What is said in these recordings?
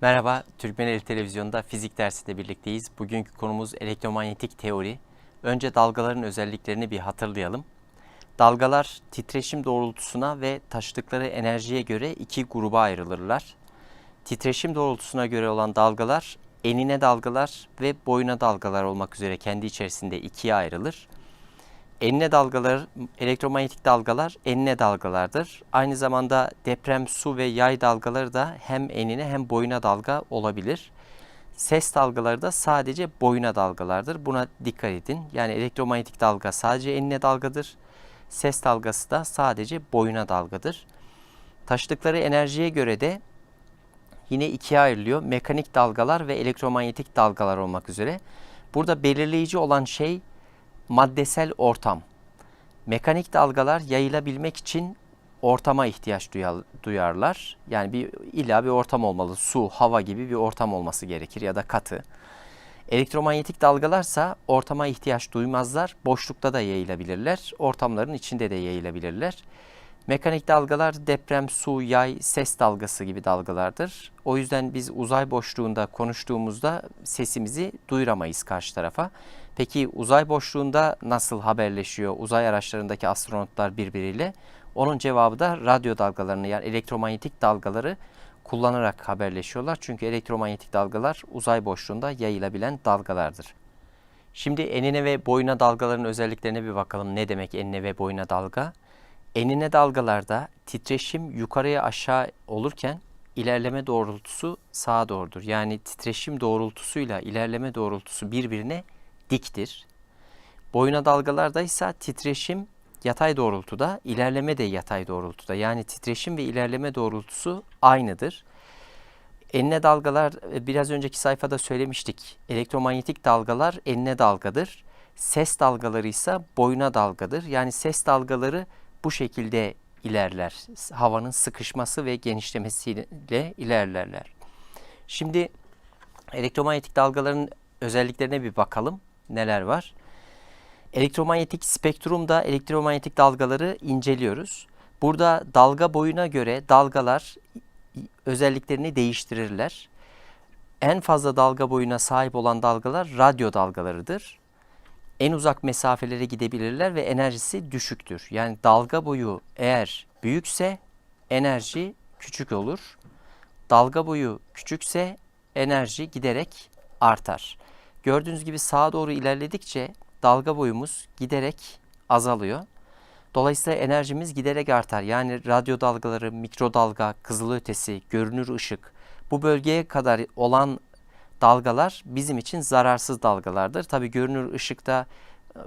Merhaba, Türkmeneli Televizyonu'nda fizik dersinde birlikteyiz. Bugünkü konumuz elektromanyetik teori. Önce dalgaların özelliklerini bir hatırlayalım. Dalgalar titreşim doğrultusuna ve taşıdıkları enerjiye göre iki gruba ayrılırlar. Titreşim doğrultusuna göre olan dalgalar enine dalgalar ve boyuna dalgalar olmak üzere kendi içerisinde ikiye ayrılır. Enine dalgalar, elektromanyetik dalgalar enine dalgalardır. Aynı zamanda deprem, su ve yay dalgaları da hem enine hem boyuna dalga olabilir. Ses dalgaları da sadece boyuna dalgalardır. Buna dikkat edin. Yani elektromanyetik dalga sadece enine dalgadır. Ses dalgası da sadece boyuna dalgadır. Taşıdıkları enerjiye göre de yine ikiye ayrılıyor. Mekanik dalgalar ve elektromanyetik dalgalar olmak üzere. Burada belirleyici olan şey maddesel ortam. Mekanik dalgalar yayılabilmek için ortama ihtiyaç duyar- duyarlar. Yani bir illa bir ortam olmalı. Su, hava gibi bir ortam olması gerekir ya da katı. Elektromanyetik dalgalarsa ortama ihtiyaç duymazlar. Boşlukta da yayılabilirler. Ortamların içinde de yayılabilirler. Mekanik dalgalar deprem, su, yay, ses dalgası gibi dalgalardır. O yüzden biz uzay boşluğunda konuştuğumuzda sesimizi duyuramayız karşı tarafa. Peki uzay boşluğunda nasıl haberleşiyor uzay araçlarındaki astronotlar birbiriyle? Onun cevabı da radyo dalgalarını yani elektromanyetik dalgaları kullanarak haberleşiyorlar. Çünkü elektromanyetik dalgalar uzay boşluğunda yayılabilen dalgalardır. Şimdi enine ve boyuna dalgaların özelliklerine bir bakalım. Ne demek enine ve boyuna dalga? Enine dalgalarda titreşim yukarıya aşağı olurken ilerleme doğrultusu sağa doğrudur. Yani titreşim doğrultusuyla ilerleme doğrultusu birbirine diktir. Boyuna dalgalarda ise titreşim yatay doğrultuda, ilerleme de yatay doğrultuda. Yani titreşim ve ilerleme doğrultusu aynıdır. Enine dalgalar e, biraz önceki sayfada söylemiştik. Elektromanyetik dalgalar enine dalgadır. Ses dalgaları ise boyuna dalgadır. Yani ses dalgaları bu şekilde ilerler. Havanın sıkışması ve genişlemesiyle ilerlerler. Şimdi elektromanyetik dalgaların özelliklerine bir bakalım. Neler var? Elektromanyetik spektrumda elektromanyetik dalgaları inceliyoruz. Burada dalga boyuna göre dalgalar özelliklerini değiştirirler. En fazla dalga boyuna sahip olan dalgalar radyo dalgalarıdır. En uzak mesafelere gidebilirler ve enerjisi düşüktür. Yani dalga boyu eğer büyükse enerji küçük olur. Dalga boyu küçükse enerji giderek artar. Gördüğünüz gibi sağa doğru ilerledikçe dalga boyumuz giderek azalıyor. Dolayısıyla enerjimiz giderek artar. Yani radyo dalgaları, mikrodalga, kızılötesi, görünür ışık bu bölgeye kadar olan dalgalar bizim için zararsız dalgalardır. Tabi görünür ışıkta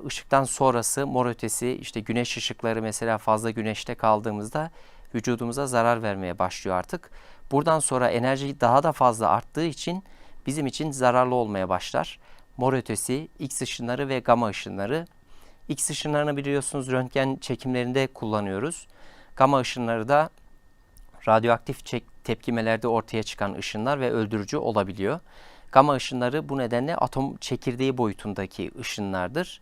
ışıktan sonrası mor ötesi işte güneş ışıkları mesela fazla güneşte kaldığımızda vücudumuza zarar vermeye başlıyor artık. Buradan sonra enerji daha da fazla arttığı için bizim için zararlı olmaya başlar. Mor ötesi, X ışınları ve gama ışınları. X ışınlarını biliyorsunuz röntgen çekimlerinde kullanıyoruz. Gama ışınları da radyoaktif tepkimelerde ortaya çıkan ışınlar ve öldürücü olabiliyor. Gama ışınları bu nedenle atom çekirdeği boyutundaki ışınlardır.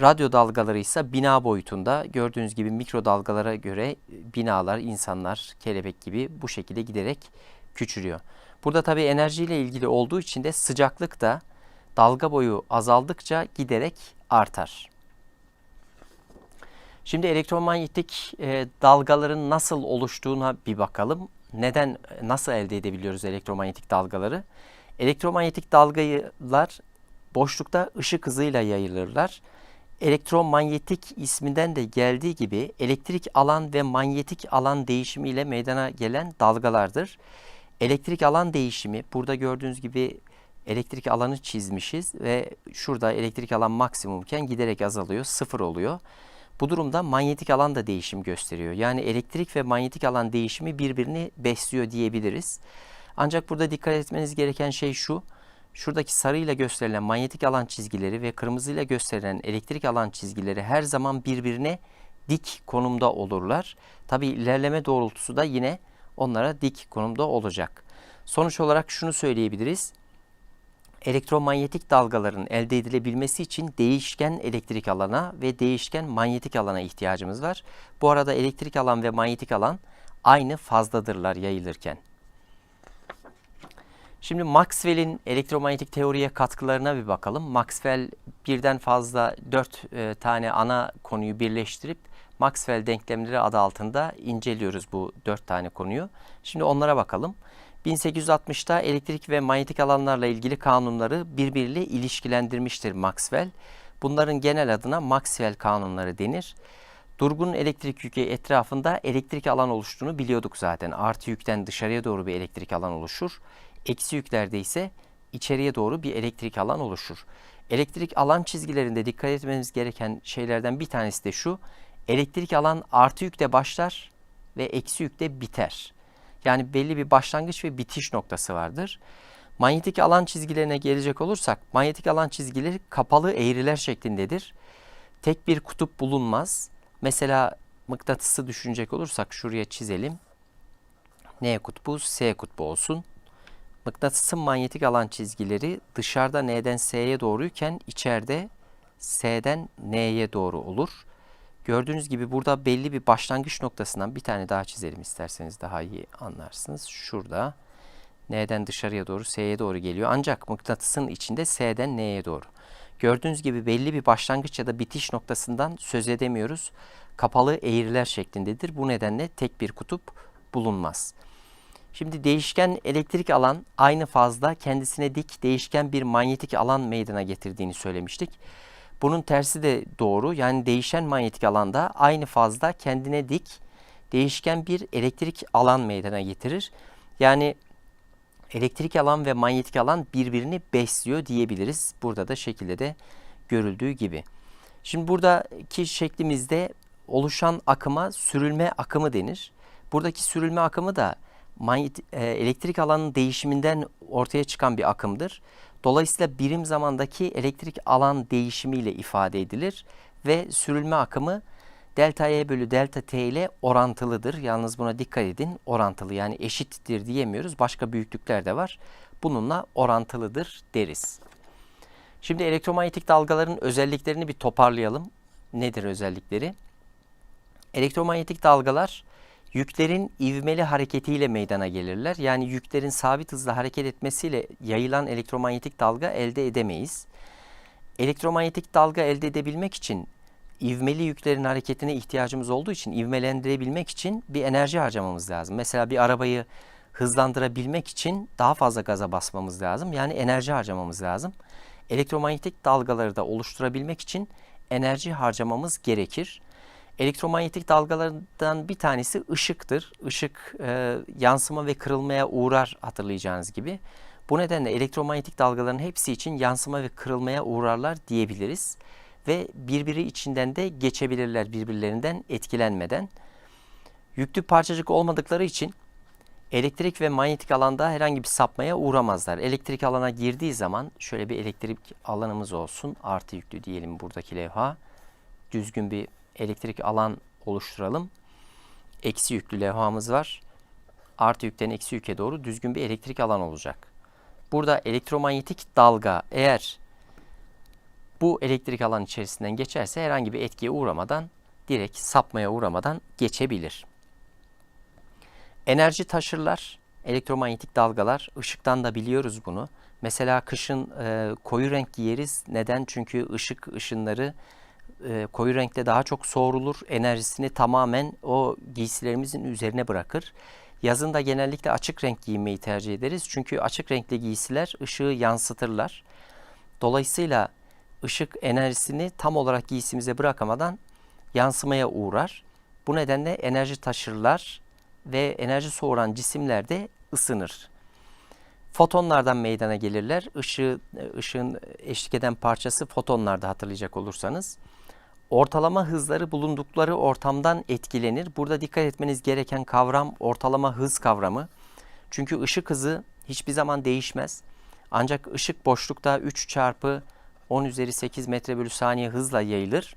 Radyo dalgaları ise bina boyutunda gördüğünüz gibi mikrodalgalara göre binalar, insanlar, kelebek gibi bu şekilde giderek küçülüyor. Burada tabi enerjiyle ilgili olduğu için de sıcaklık da dalga boyu azaldıkça giderek artar. Şimdi elektromanyetik e, dalgaların nasıl oluştuğuna bir bakalım. Neden, nasıl elde edebiliyoruz elektromanyetik dalgaları? Elektromanyetik dalgalar boşlukta ışık hızıyla yayılırlar. Elektromanyetik isminden de geldiği gibi elektrik alan ve manyetik alan değişimiyle meydana gelen dalgalardır. Elektrik alan değişimi burada gördüğünüz gibi elektrik alanı çizmişiz ve şurada elektrik alan maksimumken giderek azalıyor, sıfır oluyor. Bu durumda manyetik alan da değişim gösteriyor. Yani elektrik ve manyetik alan değişimi birbirini besliyor diyebiliriz. Ancak burada dikkat etmeniz gereken şey şu. Şuradaki sarıyla gösterilen manyetik alan çizgileri ve kırmızıyla gösterilen elektrik alan çizgileri her zaman birbirine dik konumda olurlar. Tabi ilerleme doğrultusu da yine onlara dik konumda olacak. Sonuç olarak şunu söyleyebiliriz. Elektromanyetik dalgaların elde edilebilmesi için değişken elektrik alana ve değişken manyetik alana ihtiyacımız var. Bu arada elektrik alan ve manyetik alan aynı fazdadırlar yayılırken. Şimdi Maxwell'in elektromanyetik teoriye katkılarına bir bakalım. Maxwell birden fazla dört e, tane ana konuyu birleştirip Maxwell denklemleri adı altında inceliyoruz bu dört tane konuyu. Şimdi onlara bakalım. 1860'ta elektrik ve manyetik alanlarla ilgili kanunları birbiriyle ilişkilendirmiştir Maxwell. Bunların genel adına Maxwell kanunları denir. Durgun elektrik yükü etrafında elektrik alan oluştuğunu biliyorduk zaten. Artı yükten dışarıya doğru bir elektrik alan oluşur. Eksi yüklerde ise içeriye doğru bir elektrik alan oluşur. Elektrik alan çizgilerinde dikkat etmemiz gereken şeylerden bir tanesi de şu. Elektrik alan artı yükte başlar ve eksi yükte biter. Yani belli bir başlangıç ve bitiş noktası vardır. Manyetik alan çizgilerine gelecek olursak, manyetik alan çizgileri kapalı eğriler şeklindedir. Tek bir kutup bulunmaz. Mesela mıknatısı düşünecek olursak şuraya çizelim. N kutbu S kutbu olsun. Mıknatısın manyetik alan çizgileri dışarıda N'den S'ye doğruyken içeride S'den N'ye doğru olur. Gördüğünüz gibi burada belli bir başlangıç noktasından bir tane daha çizelim isterseniz daha iyi anlarsınız. Şurada N'den dışarıya doğru S'ye doğru geliyor. Ancak mıknatısın içinde S'den N'ye doğru. Gördüğünüz gibi belli bir başlangıç ya da bitiş noktasından söz edemiyoruz. Kapalı eğriler şeklindedir. Bu nedenle tek bir kutup bulunmaz. Şimdi değişken elektrik alan aynı fazla kendisine dik değişken bir manyetik alan meydana getirdiğini söylemiştik. Bunun tersi de doğru. Yani değişen manyetik alanda aynı fazla kendine dik değişken bir elektrik alan meydana getirir. Yani elektrik alan ve manyetik alan birbirini besliyor diyebiliriz. Burada da şekilde de görüldüğü gibi. Şimdi buradaki şeklimizde oluşan akıma sürülme akımı denir. Buradaki sürülme akımı da manyet, e, elektrik alanın değişiminden ortaya çıkan bir akımdır. Dolayısıyla birim zamandaki elektrik alan değişimiyle ifade edilir ve sürülme akımı delta E bölü delta T ile orantılıdır. Yalnız buna dikkat edin orantılı yani eşittir diyemiyoruz. Başka büyüklükler de var. Bununla orantılıdır deriz. Şimdi elektromanyetik dalgaların özelliklerini bir toparlayalım. Nedir özellikleri? Elektromanyetik dalgalar yüklerin ivmeli hareketiyle meydana gelirler. Yani yüklerin sabit hızla hareket etmesiyle yayılan elektromanyetik dalga elde edemeyiz. Elektromanyetik dalga elde edebilmek için ivmeli yüklerin hareketine ihtiyacımız olduğu için ivmelendirebilmek için bir enerji harcamamız lazım. Mesela bir arabayı hızlandırabilmek için daha fazla gaza basmamız lazım. Yani enerji harcamamız lazım. Elektromanyetik dalgaları da oluşturabilmek için enerji harcamamız gerekir. Elektromanyetik dalgalardan bir tanesi ışıktır. Işık e, yansıma ve kırılmaya uğrar hatırlayacağınız gibi. Bu nedenle elektromanyetik dalgaların hepsi için yansıma ve kırılmaya uğrarlar diyebiliriz. Ve birbiri içinden de geçebilirler birbirlerinden etkilenmeden. Yüklü parçacık olmadıkları için elektrik ve manyetik alanda herhangi bir sapmaya uğramazlar. Elektrik alana girdiği zaman şöyle bir elektrik alanımız olsun. Artı yüklü diyelim buradaki levha. Düzgün bir elektrik alan oluşturalım. Eksi yüklü levhamız var. Artı yükten eksi yüke doğru düzgün bir elektrik alan olacak. Burada elektromanyetik dalga eğer bu elektrik alan içerisinden geçerse herhangi bir etkiye uğramadan direkt sapmaya uğramadan geçebilir. Enerji taşırlar. Elektromanyetik dalgalar. ışıktan da biliyoruz bunu. Mesela kışın e, koyu renk giyeriz. Neden? Çünkü ışık ışınları e, koyu renkte daha çok soğurulur. Enerjisini tamamen o giysilerimizin üzerine bırakır. Yazın da genellikle açık renk giymeyi tercih ederiz. Çünkü açık renkli giysiler ışığı yansıtırlar. Dolayısıyla ışık enerjisini tam olarak giysimize bırakamadan yansımaya uğrar. Bu nedenle enerji taşırlar ve enerji soğuran cisimler de ısınır. Fotonlardan meydana gelirler. Işığı, ışığın eşlik eden parçası fotonlarda hatırlayacak olursanız ortalama hızları bulundukları ortamdan etkilenir. Burada dikkat etmeniz gereken kavram ortalama hız kavramı. Çünkü ışık hızı hiçbir zaman değişmez. Ancak ışık boşlukta 3 çarpı 10 üzeri 8 metre bölü saniye hızla yayılır.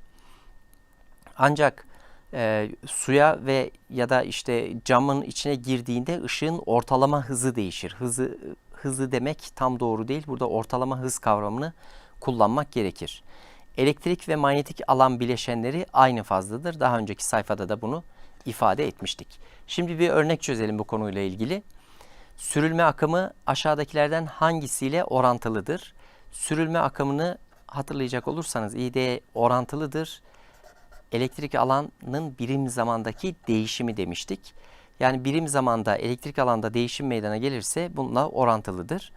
Ancak e, suya ve ya da işte camın içine girdiğinde ışığın ortalama hızı değişir. Hızı hızı demek tam doğru değil. Burada ortalama hız kavramını kullanmak gerekir. Elektrik ve manyetik alan bileşenleri aynı fazladır. Daha önceki sayfada da bunu ifade etmiştik. Şimdi bir örnek çözelim bu konuyla ilgili. Sürülme akımı aşağıdakilerden hangisiyle orantılıdır? Sürülme akımını hatırlayacak olursanız İD orantılıdır. Elektrik alanının birim zamandaki değişimi demiştik. Yani birim zamanda elektrik alanda değişim meydana gelirse bununla orantılıdır.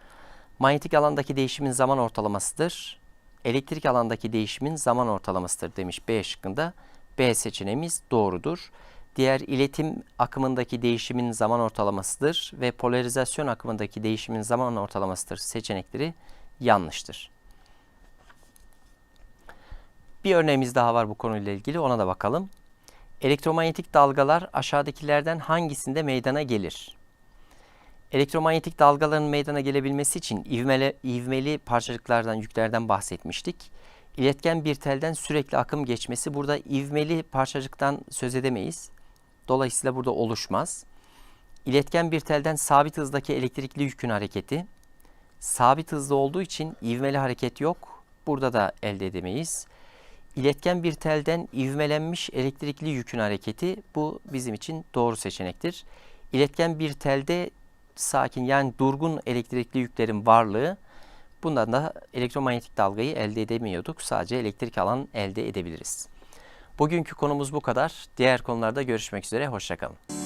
Manyetik alandaki değişimin zaman ortalamasıdır. Elektrik alandaki değişimin zaman ortalamasıdır demiş B şıkkında. B seçeneğimiz doğrudur. Diğer iletim akımındaki değişimin zaman ortalamasıdır ve polarizasyon akımındaki değişimin zaman ortalamasıdır seçenekleri yanlıştır. Bir örneğimiz daha var bu konuyla ilgili ona da bakalım. Elektromanyetik dalgalar aşağıdakilerden hangisinde meydana gelir? Elektromanyetik dalgaların meydana gelebilmesi için ivmeli, ivmeli parçacıklardan, yüklerden bahsetmiştik. İletken bir telden sürekli akım geçmesi burada ivmeli parçacıktan söz edemeyiz. Dolayısıyla burada oluşmaz. İletken bir telden sabit hızdaki elektrikli yükün hareketi. Sabit hızlı olduğu için ivmeli hareket yok. Burada da elde edemeyiz. İletken bir telden ivmelenmiş elektrikli yükün hareketi bu bizim için doğru seçenektir. İletken bir telde sakin yani durgun elektrikli yüklerin varlığı bundan da elektromanyetik dalgayı elde edemiyorduk. Sadece elektrik alan elde edebiliriz. Bugünkü konumuz bu kadar. Diğer konularda görüşmek üzere. Hoşçakalın.